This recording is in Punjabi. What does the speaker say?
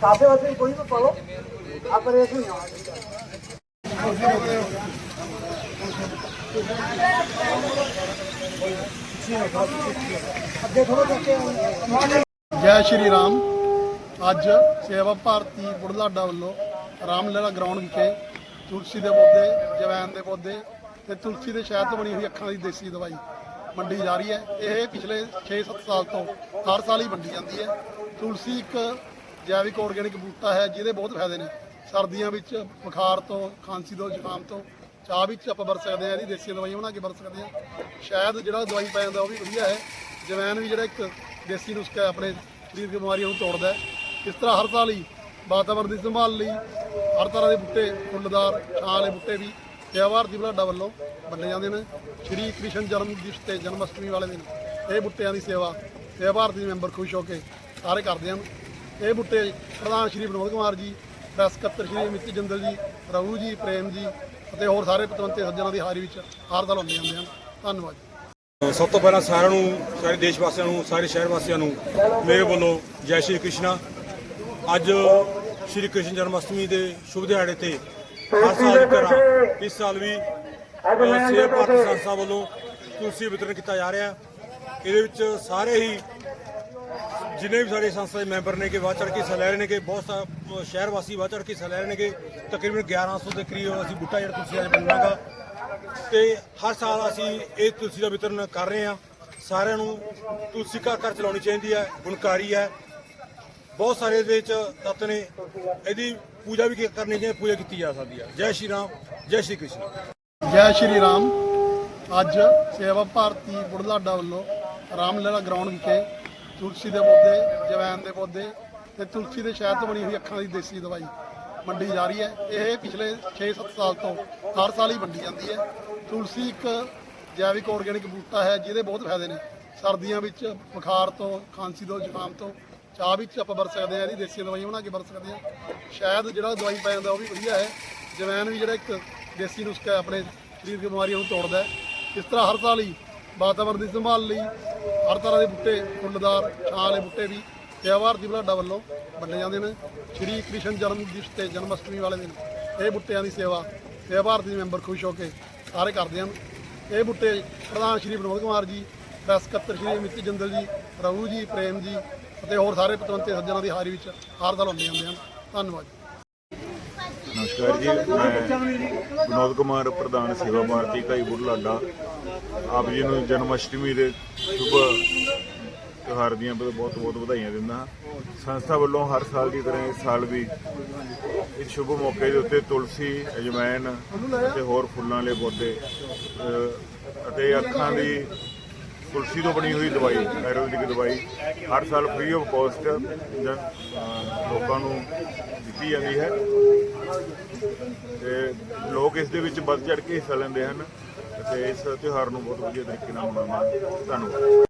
ਕਾਫੇ ਵਾਸਤੇ ਕੋਈ ਵੀ ਪਾਓ ਆਪਾਂ ਇਹ ਨਹੀਂ ਜੈ ਸ਼੍ਰੀ ਰਾਮ। ਅੱਜ ਸੇਵਾ ਭਾਰਤੀ ਬੁੜਲਾਡਾ ਵੱਲੋਂ ਰਾਮਲੀਲਾ ਗਰਾਊਂਡ ਵਿਖੇ ਤੁਲਸੀ ਦੇ ਪੌਦੇ ਜਵੈਨ ਦੇ ਪੌਦੇ ਤੇ ਤੁਲਸੀ ਦੇ ਸ਼ਹਿਦ ਤੋਂ ਬਣੀ ਹੋਈ ਅੱਖਾਂ ਦੀ ਦੇਸੀ ਦਵਾਈ ਵੰਡੀ ਜਾ ਰਹੀ ਹੈ। ਇਹ ਪਿਛਲੇ 6-7 ਸਾਲ ਤੋਂ ਹਰ ਸਾਲ ਹੀ ਵੰਡੀ ਜਾਂਦੀ ਹੈ। ਤੁਲਸੀ ਇੱਕ ਜੈਵਿਕ ਆਰਗੈਨਿਕ ਬੂਟਾ ਹੈ, ਜਿਹਦੇ ਬਹੁਤ ਫਾਇਦੇ ਨੇ। ਸਰਦੀਆਂ ਵਿੱਚ ਬੁਖਾਰ ਤੋਂ, ਖਾਂਸੀ ਤੋਂ, ਜ਼ੁਕਾਮ ਤੋਂ ਚਾਹ ਵਿੱਚ ਆਪਾਂ ਵਰਤ ਸਕਦੇ ਹਾਂ, ਇਹਦੀ ਦੇਸੀ ਦਵਾਈ ਬਣਾ ਕੇ ਵਰਤ ਸਕਦੇ ਹਾਂ। ਸ਼ਾਇਦ ਜਿਹੜਾ ਦਵਾਈ ਪੈ ਜਾਂਦਾ ਉਹ ਵੀ ਵਧੀਆ ਹੈ। ਜਵੈਨ ਵੀ ਜਿਹੜਾ ਇੱਕ ਦੇਸੀ ਨੁਸਖਾ ਆਪਣੇ ਸਰੀਰ ਦੀ ਬਿਮਾਰੀਆਂ ਨੂੰ ਤੋੜਦਾ ਇਸ ਤਰ੍ਹਾਂ ਹਰ ਸਾਲ ਹੀ ਵਾਤਾਵਰਣ ਦੀ ਸੰਭਾਲ ਲਈ ਹਰ ਤਰ੍ਹਾਂ ਦੇ ਬੂਟੇ, ਫੁੱਲਦਾਰ, ਛਾਂ ਵਾਲੇ ਬੂਟੇ ਵੀ ਤਿਉਹਾਰ ਦੀ ਬਲਾਡਾ ਵੱਲੋਂ ਮੰਨੇ ਜਾਂਦੇ ਨੇ। ਸ਼੍ਰੀ ਕ੍ਰਿਸ਼ਨ ਜਨਮ ਦਿਵਸ ਤੇ ਜਨਮ ਅਸ਼ਟਮੀ ਵਾਲੇ ਦਿਨ ਇਹ ਬੂਟਿਆਂ ਦੀ ਸੇਵਾ ਤਿਉਹਾਰ ਦੀ ਮੈਂਬਰ ਖੁਸ਼ ਹੋ ਕੇ ਸਾਰੇ ਕਰਦੇ ਹਨ। ਇਹ ਬੂਟੇ ਪ੍ਰਧਾਨ ਸ਼੍ਰੀ ਵਿਨੋਦ ਕੁਮਾਰ ਜੀ, ਪ੍ਰੈਸ ਸਕੱਤਰ ਸ਼੍ਰੀ ਅਮਿਤ ਜਿੰਦਲ ਜੀ, ਰਘੂ ਜੀ, ਪ੍ਰੇਮ ਜੀ ਅਤੇ ਹੋਰ ਸਾਰੇ ਪਤਵੰਤੇ ਸੱਜਣਾਂ ਦੀ ਹਾਜ਼ਰੀ ਵਿੱਚ ਹਰ ਸਾਲ ਹੁੰਦੇ ਜਾਂਦੇ ਹਨ। ਧੰਨਵਾਦ ਸਭ ਤੋਂ ਪਹਿਲਾਂ ਸਾਰਿਆਂ ਨੂੰ, ਸਾਰੇ ਦੇਸ਼ ਵਾਸੀਆਂ ਨੂੰ, ਸਾਰੇ ਸ਼ਹਿਰ ਵਾਸੀਆਂ ਨੂੰ ਮੇਰੇ ਵੱਲੋਂ ਜੈ ਸ਼੍ਰੀ ਕ੍ਰਿਸ਼ਨਾ। ਅੱਜ ਸ਼੍ਰੀ ਕ੍ਰਿਸ਼ਨ ਜਨਮ ਅਸ਼ਟਮੀ ਦੇ ਸ਼ੁਭ ਦਿਹਾੜੇ ਤੇ ਹਰ ਸਾਲ ਦੀ ਤਰ੍ਹਾਂ ਇਸ ਸਾਲ ਵੀ ਸੇਵਾ ਭਾਰਤੀ ਸੰਸਥਾ ਵੱਲੋਂ ਤੁਲਸੀ ਵਿਤਰਨ ਕੀਤਾ ਜਾ ਰਿਹਾ। ਇਹਦੇ ਵਿੱਚ ਸਾਰੇ ਹੀ ਜਿੰਨੇ ਵੀ ਸਾਡੇ ਸੰਸਥਾ ਦੇ ਮੈਂਬਰ ਨੇ ਕਿ ਵੱਧ ਚੜ੍ਹ ਕੇ ਹਿੱਸਾ ਲੈ ਰਹੇ ਨੇ ਕਿ ਬਹੁਤ ਸਾ ਸ਼ਹਿਰ ਵਾਸੀ ਵੱਧ ਚੜ੍ਹ ਕੇ ਹਿੱਸਾ ਲੈ ਰਹੇ ਨੇ ਕਿ ਤਕਰੀਬਨ 1100 ਦੇ ਕਰੀਬ ਅਸੀਂ ਬੂਟਾ ਜਿਹੜਾ ਤੁਲਸੀ ਦਾ ਬਣਾਗਾ ਤੇ ਹਰ ਸਾਲ ਅਸੀਂ ਇਹ ਤੁਲਸੀ ਦਾ ਵਿਤਰਨ ਕਰ ਰਹੇ ਹਾਂ। ਸਾਰਿਆਂ ਨੂੰ ਤੁਲਸੀ ਘਰ ਘਰ ਚਲਾਉਣੀ ਚਾਹੀਦੀ ਹੈ, ਗੁਣਕਾਰੀ ਹੈ। ਬਹੁਤ ਸਾਰੇ ਇਹਦੇ ਵਿੱਚ ਤੱਤ ਨੇ। ਇਹਦੀ ਪੂਜਾ ਵੀ ਕਰਨੀ ਚਾਹੀਦੀ ਪੂਜਾ ਕੀਤੀ ਜਾ ਸਕਦੀ ਹੈ ਜੈ ਸ਼੍ਰੀ ਰਾਮ, ਜੈ ਸ਼੍ਰੀ ਕ੍ਰਿਸ਼ਨ। ਜੈ ਸ਼੍ਰੀ ਰਾਮ। ਅੱਜ ਸੇਵਾ ਭਾਰਤੀ ਬੁੜਲਾਡਾ ਵੱਲੋਂ ਰਾਮਲੀਲਾ ਗਰਾਊਂਡ ਵਿਖੇ ਤੁਲਸੀ ਦੇ ਪੌਦੇ ਜਵੈਨ ਦੇ ਪੌਦੇ ਤੇ ਤੁਲਸੀ ਦੇ ਸ਼ਹਿਦ ਤੋਂ ਬਣੀ ਹੋਈ ਅੱਖਾਂ ਦੀ ਦੇਸੀ ਦਵਾਈ ਵੰਡੀ ਜਾ ਰਹੀ ਹੈ। ਇਹ ਪਿਛਲੇ 6-7 ਸਾਲ ਤੋਂ ਹਰ ਸਾਲ ਹੀ ਵੰਡੀ ਜਾਂਦੀ ਹੈ। ਤੁਲਸੀ ਇੱਕ ਜੈਵਿਕ ਆਰਗੈਨਿਕ ਬੂਟਾ ਹੈ, ਜਿਹਦੇ ਬਹੁਤ ਫਾਇਦੇ ਨੇ। ਸਰਦੀਆਂ ਵਿੱਚ ਬੁਖਾਰ ਤੋਂ, ਖਾਂਸੀ ਤੋਂ, ਜ਼ੁਕਾਮ ਤੋਂ ਚਾਹ ਵਿੱਚ ਆਪਾਂ ਵਰਤ ਸਕਦੇ ਹਾਂ, ਇਹਦੀ ਦੇਸੀ ਦਵਾਈਆਂ ਬਣਾ ਕੇ ਵਰਤ ਸਕਦੇ ਹਾਂ। ਸ਼ਾਇਦ ਜਿਹੜਾ ਦਵਾਈ ਪੈ ਜਾਂਦਾ ਉਹ ਵੀ ਵਧੀਆ ਹੈ। ਜਵੈਨ ਵੀ ਜਿਹੜਾ ਇੱਕ ਦੇਸੀ ਨੁਸਖਾ ਹੈ, ਆਪਣੇ ਸਰੀਰ ਦੀ ਬਿਮਾਰੀਆਂ ਨੂੰ ਤੋੜਦਾ ਹੈ। ਇਸ ਤਰ੍ਹਾਂ ਹਰ ਸਾਲ ਹੀ ਵਾਤਾਵਰਣ ਦੀ ਸੰਭਾਲ ਲਈ ਹਰ ਤਰ੍ਹਾਂ ਦੇ ਬੂਟੇ, ਫੁੱਲਦਾਰ, ਛਾਂ ਵਾਲੇ ਬੂਟੇ ਵੀ ਤਿਉਹਾਰ ਦੀ ਬਲਾਡਾ ਵੱਲੋਂ ਵੰਡੇ ਜਾਂਦੇ ਨੇ। ਸ਼੍ਰੀ ਕ੍ਰਿਸ਼ਨ ਜਨਮ ਦਿਵਸ ਤੇ ਜਨਮ ਅਸ਼ਟਮੀ ਵਾਲੇ ਦਿਨ ਇਹ ਬੂਟਿਆਂ ਦੀ ਸੇਵਾ ਤਿਉਹਾਰ ਦੀ ਮੈਂਬਰ ਖੁਸ਼ ਹੋ ਕੇ ਸਾਰੇ ਕਰਦੇ ਹਨ। ਇਹ ਬੂਟੇ ਪ੍ਰਧਾਨ ਸ਼੍ਰੀ ਵਿਨੋਦ ਕੁਮਾਰ ਜੀ, ਪ੍ਰੈਸ ਸਕੱਤਰ ਸ਼੍ਰੀ ਅਮਿਤ ਜਿੰਦਲ ਜੀ, ਰਘੂ ਜੀ, ਪ੍ਰੇਮ ਜੀ ਅਤੇ ਹੋਰ ਸਾਰੇ ਪਤਵੰਤੇ ਸੱਜਣਾਂ ਦੀ ਹਾਜ਼ਰੀ ਵਿੱਚ ਹਰ ਸਾਲ ਹੁੰਦੇ ਜਾਂਦੇ ਹਨ। ਧੰਨਵਾਦ। ਨਮਸਕਾਰ ਜੀ, ਮੈਂ ਵਿਨੋਦ ਕੁਮਾਰ, ਪ੍ਰਧਾਨ ਸੇਵਾ ਭਾਰਤੀ ਕਾਈ ਬੁਢਲਾਡਾ ਆਪ ਜੀ ਨੂੰ ਜਨਮ ਅਸ਼ਟਮੀ ਦੇ ਸ਼ੁਭ ਤਿਉਹਾਰ ਦੀਆਂ ਬਹੁਤ ਬਹੁਤ ਵਧਾਈਆਂ ਦਿੰਦਾ ਹਾਂ। ਸੰਸਥਾ ਵੱਲੋਂ ਹਰ ਸਾਲ ਦੀ ਤਰ੍ਹਾਂ ਇਸ ਸਾਲ ਵੀ ਇਸ ਸ਼ੁਭ ਮੌਕੇ ਦੇ ਉੱਤੇ ਤੁਲਸੀ ਅਜਵਾਇਨ ਅਤੇ ਹੋਰ ਫੁੱਲਾਂ ਵਾਲੇ ਪੌਦੇ ਅਤੇ ਅੱਖਾਂ ਦੀ ਤੁਲਸੀ ਤੋਂ ਬਣੀ ਹੋਈ ਦਵਾਈ ਆਯੁਰਵੈਦਿਕ ਦਵਾਈ, ਹਰ ਸਾਲ ਫ੍ਰੀ ਆਫ ਕਾਸਟ ਲੋਕਾਂ ਨੂੰ ਦਿੱਤੀ ਜਾਂਦੀ ਹੈ। ਤੇ ਲੋਕ ਇਸ ਦੇ ਵਿੱਚ ਵੱਧ ਚੜ ਕੇ ਹਿੱਸਾ ਲੈਂਦੇ ਹਨ। ਤੇ ਇਸ ਤਿਉਹਾਰ ਨੂੰ ਬਹੁਤ ਵਧੀਆ ਤਰੀਕੇ ਨਾਲ ਮਨਾਉਂਦੇ ਹਨ ਧੰਨਵਾਦ।